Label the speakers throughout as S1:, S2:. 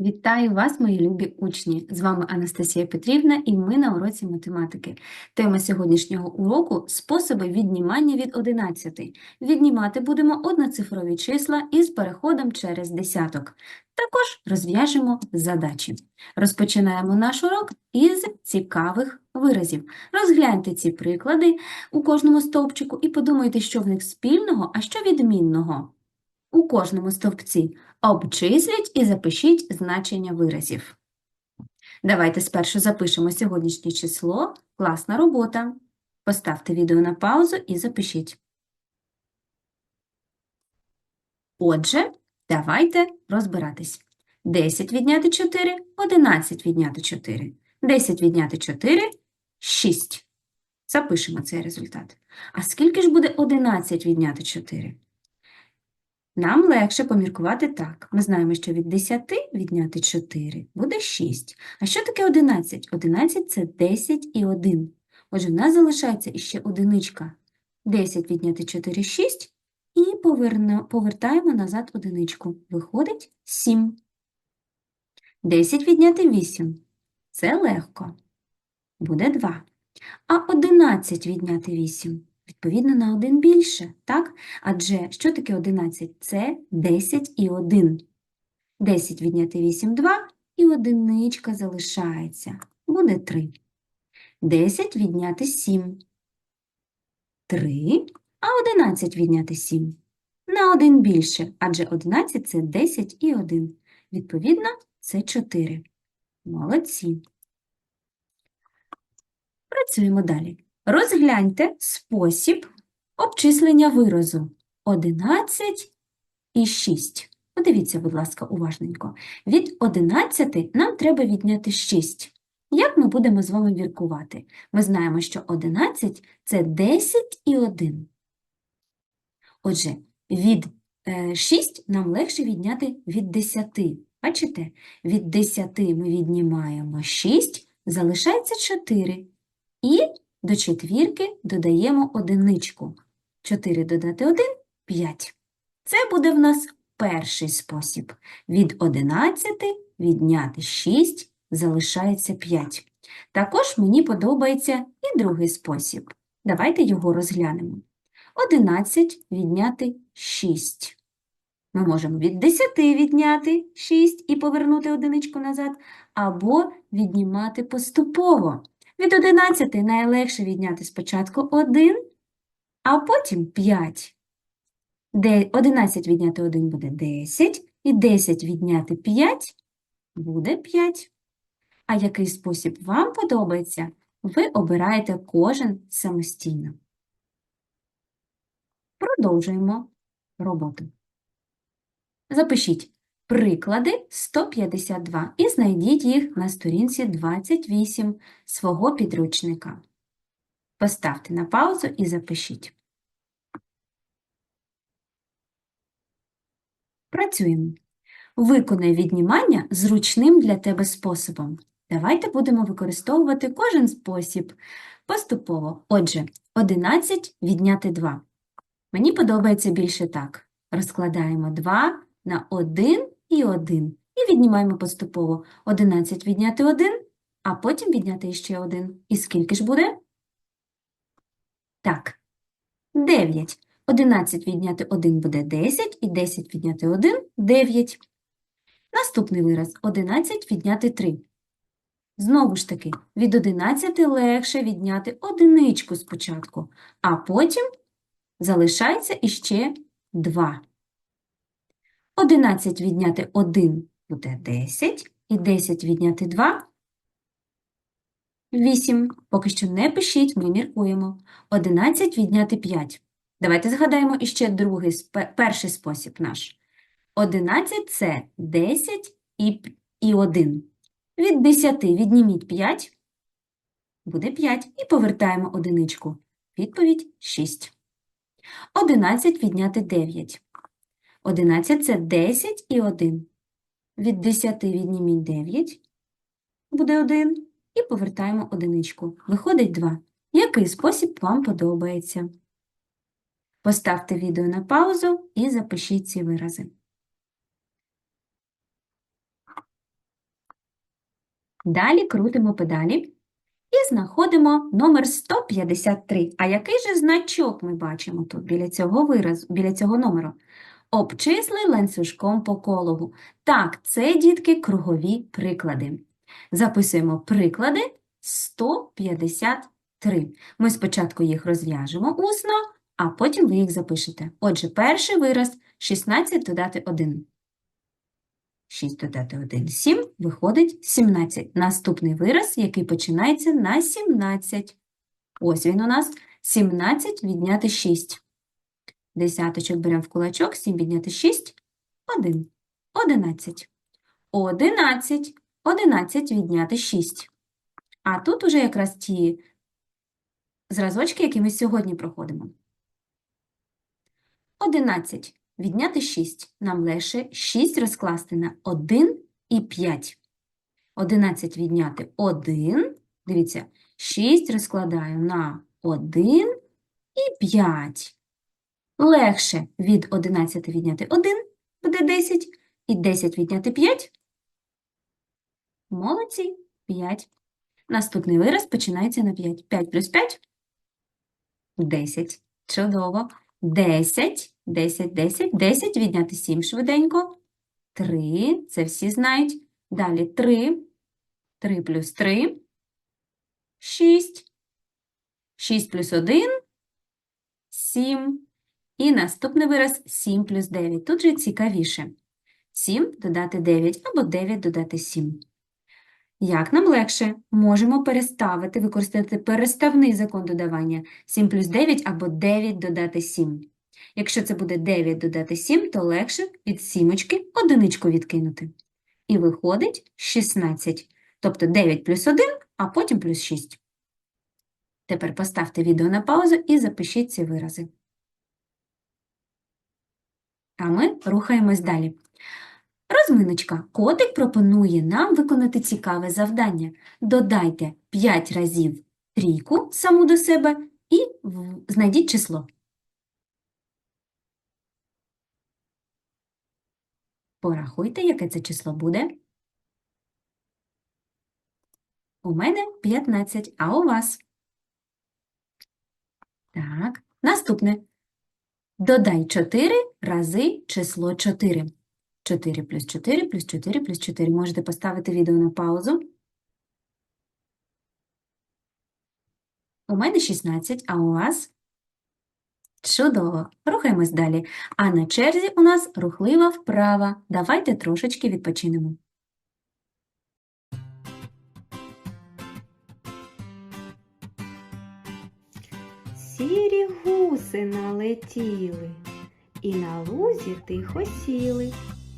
S1: Вітаю вас, мої любі учні! З вами Анастасія Петрівна і ми на уроці математики. Тема сьогоднішнього уроку – способи віднімання від 11. Віднімати будемо одноцифрові числа із переходом через десяток. Також розв'яжемо задачі. Розпочинаємо наш урок із цікавих виразів. Розгляньте ці приклади у кожному стовпчику і подумайте, що в них спільного, а що відмінного. У кожному стовпці Обчисліть і запишіть значення виразів. Давайте спершу запишемо сьогоднішнє число. Класна робота. Поставте відео на паузу і запишіть. Отже, давайте розбиратись. 10 відняти 4, 11 відняти 4. 10 відняти 4 – 6. Запишемо цей результат. А скільки ж буде 11 відняти 4? Нам легше поміркувати так. Ми знаємо, що від 10 відняти 4 буде 6. А що таке 11? 11 – це 10 і 1. Отже, в нас залишається іще одиничка. 10 відняти 4 – 6. І повертаємо назад одиничку. Виходить 7. 10 відняти 8. Це легко. Буде 2. А 11 відняти 8. Відповідно, на 1 більше, так? Адже що таке 11? Це 10 і 1. 10 відняти 8 – 2, і одиничка залишається. Буде 3. 10 відняти 7 – 3, а 11 відняти 7 – на 1 більше, адже 11 – це 10 і 1. Відповідно, це 4. Молодці. Працюємо далі. Розгляньте спосіб обчислення виразу 11 і 6. Подивіться, будь ласка, уважненько. Від 11 нам треба відняти 6. Як ми будемо з вами міркувати? Ми знаємо, що 11 – це 10 і 1. Отже, від 6 нам легше відняти від 10. Бачите? Від 10 ми віднімаємо 6, залишається 4. І до четвірки додаємо одиничку. 4 додати 1 – 5. Це буде в нас перший спосіб. Від 11 відняти 6 залишається 5. Також мені подобається і другий спосіб. Давайте його розглянемо. 11 відняти 6. Ми можемо від 10 відняти 6 і повернути одиничку назад, або віднімати поступово. Від 11 найлегше відняти спочатку 1, а потім 5. 11 відняти 1 буде 10, і 10 відняти 5 буде 5. А який спосіб вам подобається, ви обираєте кожен самостійно. Продовжуємо роботу. Запишіть Приклади 152 і знайдіть їх на сторінці 28 свого підручника. Поставте на паузу і запишіть. Працюємо. Виконай віднімання зручним для тебе способом. Давайте будемо використовувати кожен спосіб поступово. Отже, 11 відняти 2. Мені подобається більше так. Розкладаємо 2 на 1 і 1. І віднімаємо поступово 11 відняти 1, а потім відняти ще 1. І скільки ж буде? Так, 9. 11 відняти 1 буде 10, і 10 відняти 1 – 9. Наступний вираз – 11 відняти 3. Знову ж таки, від 11 легше відняти одиничку спочатку, а потім залишається іще 2. 11 відняти 1 буде 10, і 10 відняти 2 – 8. Поки що не пишіть, ми міркуємо. 11 відняти 5. Давайте згадаємо іще другий, перший спосіб наш. 11 – це 10 і, і 1. Від 10 відніміть 5, буде 5, і повертаємо одиничку. Відповідь – 6. 11 відняти 9. 11 – це 10 і 1. Від 10 відніміть 9, буде 1, і повертаємо одиничку. Виходить 2. Який спосіб вам подобається? Поставте відео на паузу і запишіть ці вирази. Далі крутимо педалі і знаходимо номер 153. А який же значок ми бачимо тут біля цього виразу, біля цього номеру? Обчисли ланцюжком по колу. Так, це, дітки, кругові приклади. Записуємо приклади 153. Ми спочатку їх розв'яжемо усно, а потім ви їх запишете. Отже, перший вираз 16 додати 1. 6 додати 1 – 7, виходить 17. Наступний вираз, який починається на 17. Ось він у нас 17 відняти 6. Десяточок беремо в кулачок, 7 відняти 6 – 1. 11. 11. 11 відняти 6. А тут уже якраз ті зразочки, які ми сьогодні проходимо. 11 відняти 6. Нам лише 6 розкласти на 1 і 5. 11 відняти 1. Дивіться, 6 розкладаю на 1 і 5. Легше від 11 відняти 1 буде 10. І 10 відняти 5. Молодці, 5. Наступний вираз починається на 5. 5 плюс 5 – 10. Чудово. 10, 10, 10, 10 відняти 7 швиденько. 3, це всі знають. Далі 3, 3 плюс 3, 6, 6 плюс 1, 7. І наступний вираз 7 плюс 9. Тут же цікавіше. 7 додати 9 або 9 додати 7. Як нам легше? Можемо переставити, використати переставний закон додавання 7 плюс 9 або 9 додати 7. Якщо це буде 9 додати 7, то легше від сімочки одиничку відкинути. І виходить 16. Тобто 9 плюс 1, а потім плюс 6. Тепер поставте відео на паузу і запишіть ці вирази. А ми рухаємось далі. Розминочка. Котик пропонує нам виконати цікаве завдання. Додайте 5 разів трійку саму до себе і знайдіть число. Порахуйте, яке це число буде. У мене 15, а у вас? Так, наступне. Додай 4 рази число 4. 4 плюс 4 плюс 4 плюс 4. Можете поставити відео на паузу. У мене 16, а у вас? Чудово. Рухаємось далі. А на черзі у нас рухлива вправа. Давайте трошечки відпочинемо.
S2: Сірі гуси налетіли, і на лузі тихо сіли.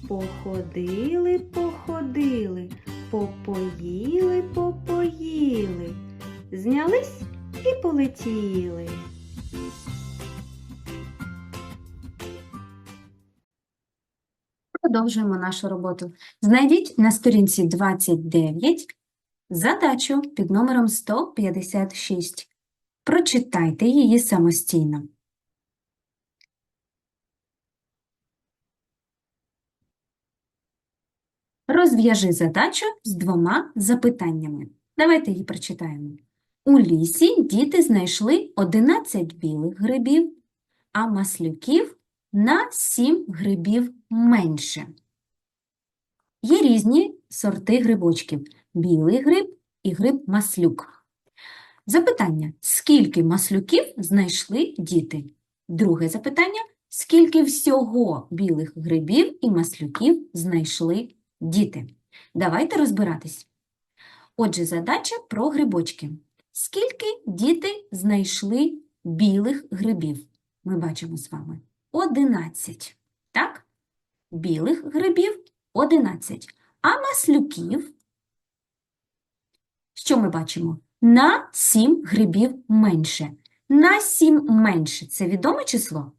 S2: Походили, походили, попоїли, попоїли, знялись і полетіли.
S1: Продовжуємо нашу роботу. Знайдіть на сторінці 29 задачу під номером 156. Прочитайте її самостійно. Розв'яжи задачу з двома запитаннями. Давайте її прочитаємо. У лісі діти знайшли 11 білих грибів, а маслюків на 7 грибів менше. Є різні сорти грибочків – білий гриб і гриб маслюк. Запитання – скільки маслюків знайшли діти? Друге запитання – скільки всього білих грибів і маслюків знайшли діти? Давайте розбиратись. Отже, задача про грибочки. Скільки діти знайшли білих грибів? Ми бачимо з вами. 11. Так? Білих грибів 11. А маслюків, що ми бачимо? На 7 грибів менше. На 7 менше. Це відоме число?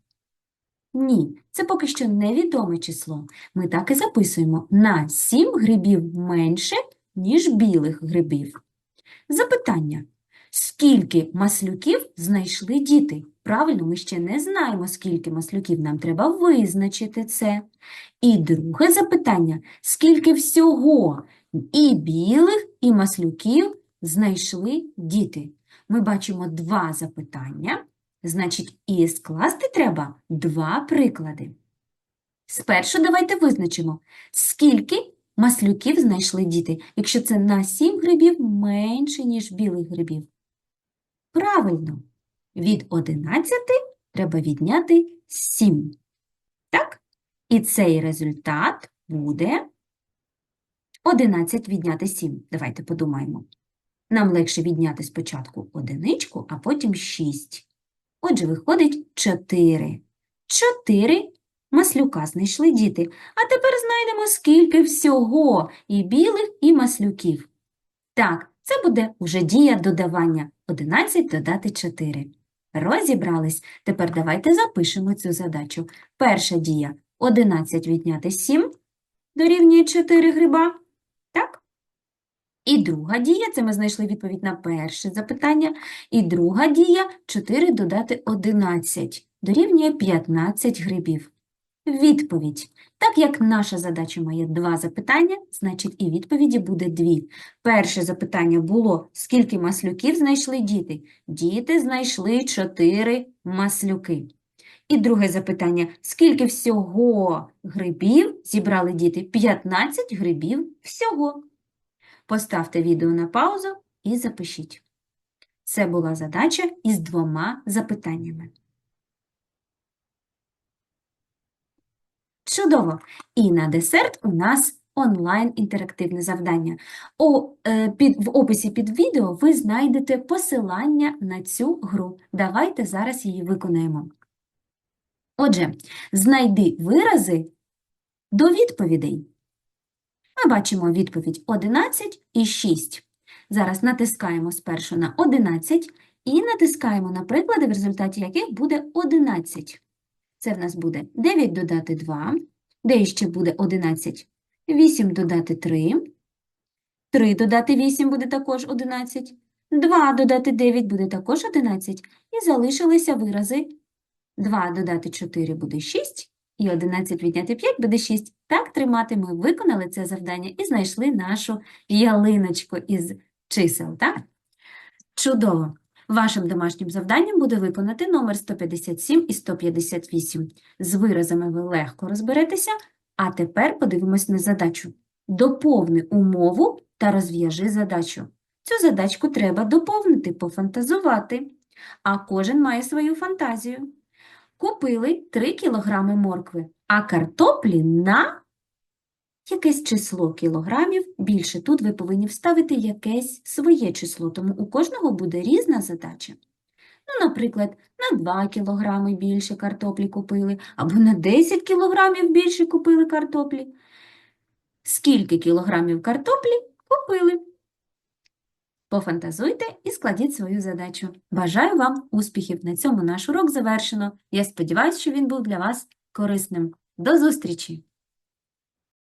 S1: Ні, це поки що невідоме число. Ми так і записуємо. На 7 грибів менше, ніж білих грибів. Запитання. Скільки маслюків знайшли діти? Правильно, ми ще не знаємо, скільки маслюків. Нам треба визначити це. І друге запитання. Скільки всього І білих, і маслюків знайшли діти. Ми бачимо два запитання, значить, і скласти треба два приклади. Спершу давайте визначимо, скільки маслюків знайшли діти, якщо це на 7 грибів менше, ніж білих грибів. Правильно, від 11 треба відняти 7. Так? І цей результат буде 11 відняти 7. Давайте подумаємо. Нам легше відняти спочатку одиничку, а потім 6. Отже, виходить 4. 4 маслюка знайшли діти. А тепер знайдемо, скільки всього і білих, і маслюків. Так, це буде уже дія додавання. 11 додати 4. Розібрались. Тепер давайте запишемо цю задачу. Перша дія 11 відняти 7 дорівнює 4 гриба. І друга дія, це ми знайшли відповідь на перше запитання. І друга дія 4 додати 11 дорівнює 15 грибів. Відповідь. Так як наша задача має два запитання, значить і відповіді буде дві. Перше запитання було, скільки маслюків знайшли діти? Діти знайшли 4 маслюки. І друге запитання, скільки всього грибів зібрали діти? 15 грибів всього. Поставте відео на паузу і запишіть. Це була задача із двома запитаннями. Чудово! І на десерт у нас онлайн-інтерактивне завдання. У, е, під, в описі під відео ви знайдете посилання на цю гру. Давайте зараз її виконаємо. Отже, знайди вирази до відповідей. Ми бачимо відповідь 11 і 6. Зараз натискаємо спершу на 11 і натискаємо на приклади, в результаті яких буде 11. Це в нас буде 9 додати 2, де ще буде 11, 8 додати 3, 3 додати 8 буде також 11, 2 додати 9 буде також 11, і залишилися вирази. 2 додати 4 буде 6, і 11 відняти 5 буде 6. Так тримати ми виконали це завдання і знайшли нашу ялиночку із чисел, так? Чудово! Вашим домашнім завданням буде виконати номер 157 і 158. З виразами ви легко розберетеся, а тепер подивимось на задачу. Доповни умову та розв'яжи задачу. Цю задачку треба доповнити, пофантазувати, а кожен має свою фантазію. Купили 3 кілограми моркви, а картоплі на якесь число кілограмів більше. Тут ви повинні вставити якесь своє число, тому у кожного буде різна задача. Ну, наприклад, на 2 кілограми більше картоплі купили, або на 10 кілограмів більше купили картоплі. Скільки кілограмів картоплі купили? Пофантазуйте і складіть свою задачу. Бажаю вам успіхів! На цьому наш урок завершено. Я сподіваюся, що він був для вас корисним. До зустрічі!